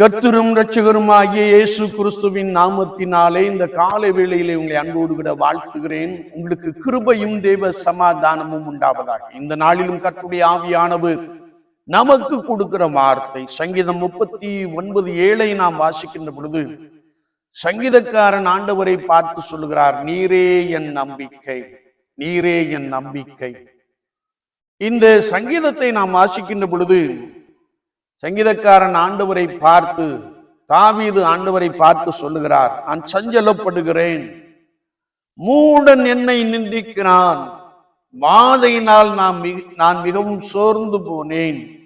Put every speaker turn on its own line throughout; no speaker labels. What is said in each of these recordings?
கர்த்தரும் ரட்சகருமாகிய இயேசு கிறிஸ்துவின் நாமத்தினாலே இந்த காலை வேளையிலே உங்களை அன்போடு கூட வாழ்த்துகிறேன். உங்களுக்கு கிருபையும் தேவ சமாதானமும் உண்டாவதாக. இந்த நாளிலும் கர்த்தருடைய ஆவியானவர் நமக்கு கொடுக்கிற வார்த்தை. சங்கீதம் முப்பத்தி ஒன்பது ஏழை நாம் வாசிக்கின்ற பொழுது சங்கீதக்காரன் ஆண்டவரை பார்த்து சொல்லுகிறார் நீரே என் நம்பிக்கை நீரே என் நம்பிக்கை. இந்த சங்கீதத்தை நாம் வாசிக்கின்ற பொழுது சங்கீதக்காரன் ஆண்டவரை பார்த்து தாவீது ஆண்டவரை பார்த்து சொல்லுகிறார் நான் சஞ்சலப்படுகிறேன். மூடன் என்னை நிந்திக்கிறான். வாதையினால் நான் மிக- நான் மிகவும் சோர்ந்து போனேன்.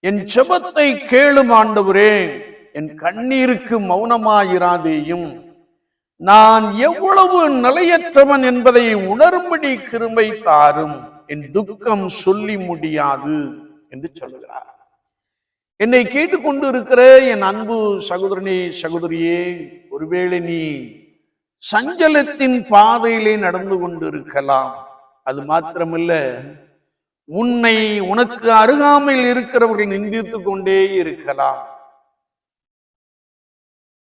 என் செபத்தை கேளும் ஆண்டவரே என் கண்ணீருக்கு மௌனமாயிராதேயும். நான் எவ்வளவு நிலையற்றவன் என்பதை உணரும்படி கிருமை தாரும். என் துக்கம் சொல்லி முடியாது. என்று சொல்லுகிறார். என்னை கேட்டுக்கொண்டு இருக்கிற என் அன்பு சகோதரனே சகோதரியே ஒருவேளை நீ சஞ்சலத்தின் பாதையிலே நடந்து கொண்டு இருக்கலாம் அது மாத்திரமல்ல உன்னை உனக்கு அருகாமையில் இருக்கிறவர்கள் நிந்தித்துக் கொண்டே இருக்கலாம்.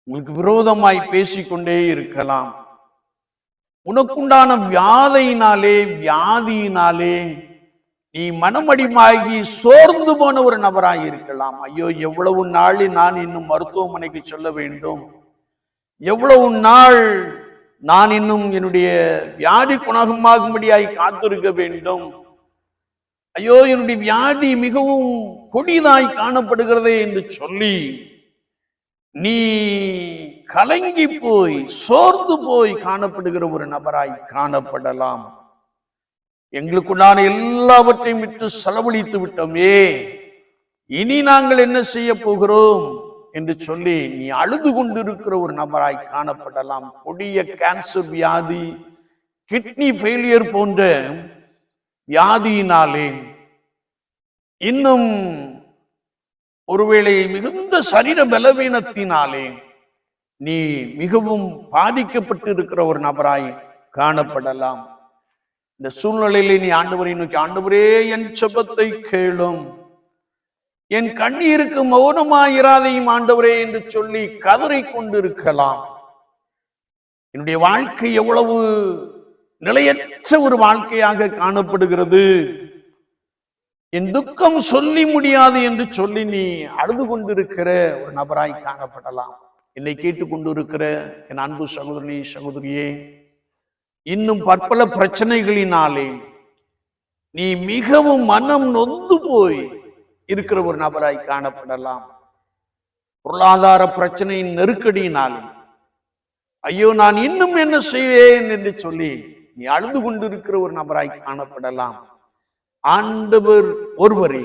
உங்களுக்கு விரோதமாய் பேசிக்கொண்டே இருக்கலாம். உனக்குண்டான வியாதையினாலே வியாதியினாலே நீ மனமடிமாகி சோர்ந்து போன ஒரு நபராக இருக்கலாம். ஐயோ எவ்வளவு நாளில் நான் இன்னும் மருத்துவமனைக்கு சொல்ல வேண்டும்? எவ்வளவு நாள் நான் இன்னும் என்னுடைய வியாதி குணகமாகும்படியாய் காத்திருக்க வேண்டும்? ஐயோ என்னுடைய வியாதி மிகவும் கொடிதாய் காணப்படுகிறதே என்று சொல்லி நீ கலங்கி போய் சோர்ந்து போய் காணப்படுகிற ஒரு நபராய் காணப்படலாம். எங்களுக்குண்டான எல்லாவற்றையும் விட்டு செலவழித்து விட்டோமே. இனி நாங்கள் என்ன செய்ய போகிறோம்? என்று சொல்லி நீ அழுது கொண்டிருக்கிற ஒரு நபராய் காணப்படலாம். கொடிய கேன்சர் வியாதி கிட்னி ஃபெயிலியர் போன்ற வியாதியினாலே இன்னும் ஒருவேளை மிகுந்த சரீர பலவீனத்தினாலே நீ மிகவும் பாதிக்கப்பட்டு இருக்கிற ஒரு நபராய் காணப்படலாம். இந்த சூழ்நிலையிலே நீ ஆண்டவரை நோக்கி ஆண்டவரே என் செபத்தை கேளும். என் கண்ணீருக்கு மௌனமாயிராதையும் ஆண்டவரே என்று சொல்லி கதறிக் கொண்டிருக்கலாம். என்னுடைய வாழ்க்கை எவ்வளவு நிலையற்ற ஒரு வாழ்க்கையாக காணப்படுகிறது. என் துக்கம் சொல்லி முடியாது என்று சொல்லி நீ அழுது கொண்டிருக்கிற ஒரு நபராய் காணப்படலாம். என்னை கேட்டுக்கொண்டிருக்கிற என் அன்பு சகோதரனே சகோதரியே இன்னும் பற்பல பிரச்சனைகளினாலே நீ மிகவும் மனம் நொந்து போய் இருக்கிற ஒரு நபராய் காணப்படலாம். பொருளாதார பிரச்சனையின் நெருக்கடியினாலே. ஐயோ நான் இன்னும் என்ன செய்வேன் என்று சொல்லி நீ அழுது கொண்டிருக்கிற ஒரு நபராய் காணப்படலாம். ஆண்டவர் ஒருவரே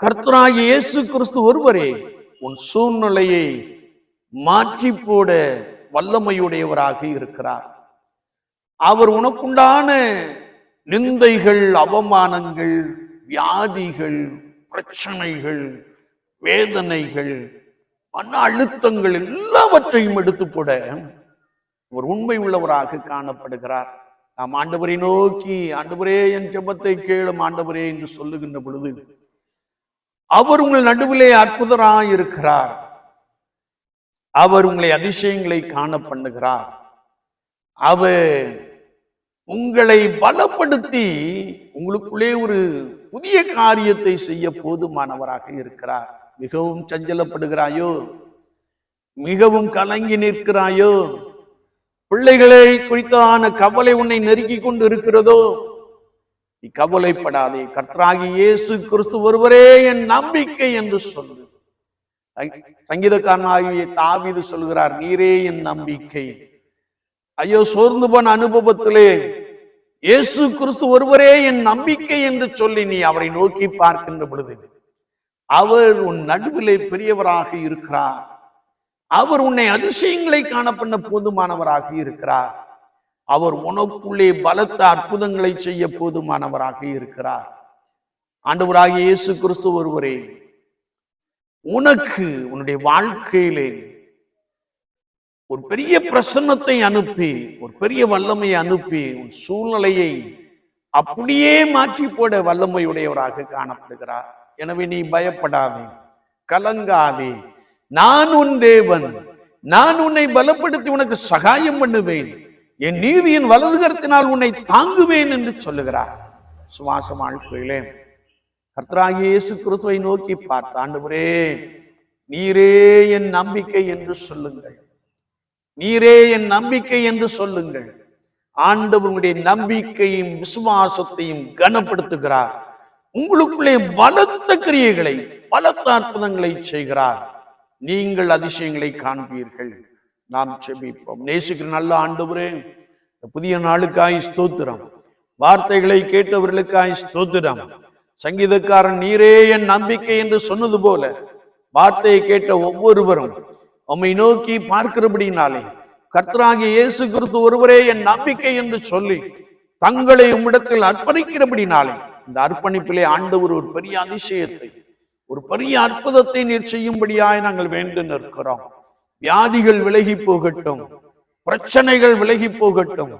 கர்த்தராகி இயேசு கிறிஸ்து ஒருவரே உன் சூழ்நிலையை மாற்றி போட வல்லமையுடையவராக இருக்கிறார். அவர் உனக்குண்டான நிந்தைகள் அவமானங்கள் வியாதிகள் பிரச்சனைகள் வேதனைகள் மன அழுத்தங்கள் எல்லாவற்றையும் எடுத்து போட ஒரு உண்மை உள்ளவராக காணப்படுகிறார். நாம் ஆண்டவரை நோக்கி ஆண்டவரே என் ஜெபத்தை கேளும் ஆண்டவரே என்று சொல்லுகின்ற பொழுது அவர் உங்கள் நடுவிலே அற்புதராய் இருக்கிறார் அவர் உங்களை அதிசயங்களை காண பண்ணுகிறார். அவர் உங்களை பலப்படுத்தி உங்களுக்குள்ளே ஒரு புதிய காரியத்தை செய்ய போதுமானவராக இருக்கிறார். மிகவும் சஞ்சலப்படுகிறாயோ? மிகவும் கலங்கி நிற்கிறாயோ? பிள்ளைகளை குறித்தான கவலை உன்னை நெருக்கி கொண்டு இருக்கிறதோ நீ கவலைப்படாதே. கர்த்தராகி இயேசு கிறிஸ்து ஒருவரே என் நம்பிக்கை என்று சொல்லு. சங்கீதக்காரனாகிய தாவிது சொல்கிறார் நீரே என் நம்பிக்கை. ஐயோ சோர்ந்து போன அனுபவத்திலே இயேசு கிறிஸ்து ஒருவரே என் நம்பிக்கை என்று சொல்லி நீ அவரை நோக்கி பார்க்கின்ற பொழுது அவர் உன் நடுவிலே பெரியவராக இருக்கிறார். அவர் உன்னை அதிசயங்களை காண பண்ண போதுமானவராக இருக்கிறார். அவர் உனக்குள்ளே பலத்த அற்புதங்களை செய்ய போதுமானவராக இருக்கிறார். ஆண்டவராக இயேசு கிறிஸ்து ஒருவரே உனக்கு உன்னுடைய வாழ்க்கையிலே ஒரு பெரிய பிரசன்னத்தை அனுப்பி ஒரு பெரிய வல்லமையை அனுப்பி உன் சூழ்நிலையை அப்படியே மாற்றி போட வல்லமையுடையவராக காணப்படுகிறார். எனவே நீ பயப்படாதே கலங்காதே. நான் உன் தேவன் நான் உன்னை பலப்படுத்தி உனக்கு சகாயம் பண்ணுவேன். என் நீதியின் வலதுகரத்தினால் உன்னை தாங்குவேன் என்று சொல்லுகிறார். சுவாச வாழ்க்கையிலே கர்த்தராகிய இயேசு கிறிஸ்துவை நோக்கி பார்த்த ஆண்டவரே நீரே என் நம்பிக்கை என்று சொல்லுங்கள். நீரே என் நம்பிக்கை என்று சொல்லுங்கள். ஆண்டவருடைய நம்பிக்கையும் விசுவாசத்தையும் கனப்படுத்துகிறார். உங்களுக்குள்ளே பலத்த கிரியைகளை பலத்த அற்புதங்களை செய்கிறார். நீங்கள் அதிசயங்களை காண்பீர்கள். நாம் செபிப்போம். நேசிக்கிற நல்ல ஆண்டவரே புதிய நாளுக்காய் ஸ்தோத்திரம். வார்த்தைகளை கேட்டவர்களுக்காய் ஸ்தோத்திரம். சங்கீதக்காரன் நீரே என் நம்பிக்கை என்று சொன்னது போல வார்த்தையை கேட்ட ஒவ்வொருவரும் உம்மை நோக்கி பார்க்கிறபடினாலே கர்த்தராகிய இயேசு கிறிஸ்து ஒருவரே என் நம்பிக்கை என்று சொல்லி தங்களை உம்மிடத்தில் அர்ப்பணிக்கிறபடினாலே இந்த அர்ப்பணிப்பிலே ஆண்டவர் ஒரு பெரிய அதிசயத்தை ஒரு பெரிய அற்புதத்தை நீர் செய்யும்படியாய் நாங்கள் வேண்டு நிற்கிறோம். வியாதிகள் விலகி போகட்டும் பிரச்சனைகள் விலகி போகட்டும்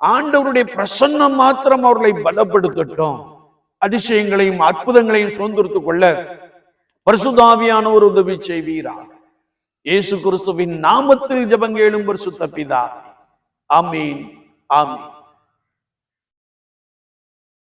ஆண்டவருடைய பிரசன்னம் மாத்திரம் அவர்களை பலப்படுத்தட்டும். அதிசயங்களையும் அற்புதங்களையும் சுதந்திரத்துக் கொள்ள பரிசுதாவியானவர் உதவி செய்வீரா இயேசு கிறிஸ்துவின் நாமத்தில் ஜபங்க பரிசுத்த பிதா ஆமீன் ஆமீன்